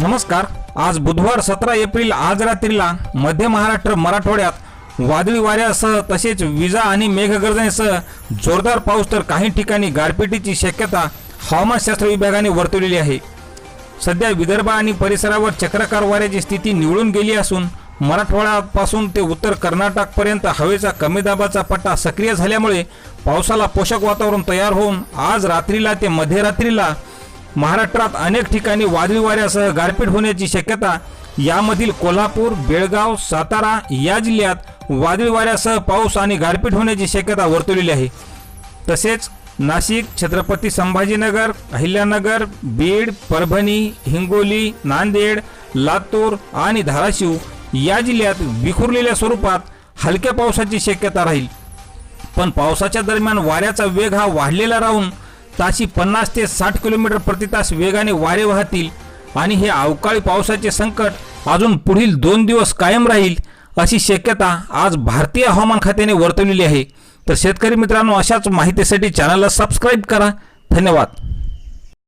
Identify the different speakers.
Speaker 1: नमस्कार. आज बुधवार सतरा एप्रिल आज रात्रीला मध्य महाराष्ट्र मराठवाड्यात वादळी वाऱ्यासह तसेच विजा आणि मेघगर्जनेसह जोरदार पाऊस तर काही ठिकाणी गारपिटीची शक्यता हवामानशास्त्र विभागाने वर्तवलेली आहे. सध्या विदर्भ आणि परिसरावर चक्राकार वाऱ्याची स्थिती निवळून गेली असून मराठवाड्यापासून ते उत्तर कर्नाटकपर्यंत हवेचा कमी दाबाचा पट्टा सक्रिय झाल्यामुळे पावसाला पोषक वातावरण तयार होऊन आज रात्रीला ते मध्यरात्रीला महाराष्ट्रात अनेक ठिकाणी वादळी वाऱ्यासह गारपीट होण्याची शक्यता यामधील कोल्हापूर बेळगाव सातारा या जिल्ह्यात वादळी वाऱ्यासह पाऊस आणि गारपीट होण्याची शक्यता वर्तवलेली आहे. तसेच नाशिक छत्रपती संभाजीनगर अहिल्यानगर बीड परभणी हिंगोली नांदेड लातूर आणि धाराशिव या जिल्ह्यात विखुरलेल्या स्वरूपात हलक्या पावसाची शक्यता राहील. पण पावसाच्या दरम्यान वाऱ्याचा वेग हा वाढलेला राहून ताशी पन्नास ते साठ किलोमीटर प्रति तास वेगाने वारे वाहतील आणि हे अवकाळी पावसाचे संकट अजून पुढील दोन दिवस कायम राहील अशी शक्यता आज भारतीय हवामान खात्याने वर्तवलेली आहे. तर शेतकरी मित्रांनो अशाच माहितीसाठी चॅनलला सबस्क्राईब करा. धन्यवाद.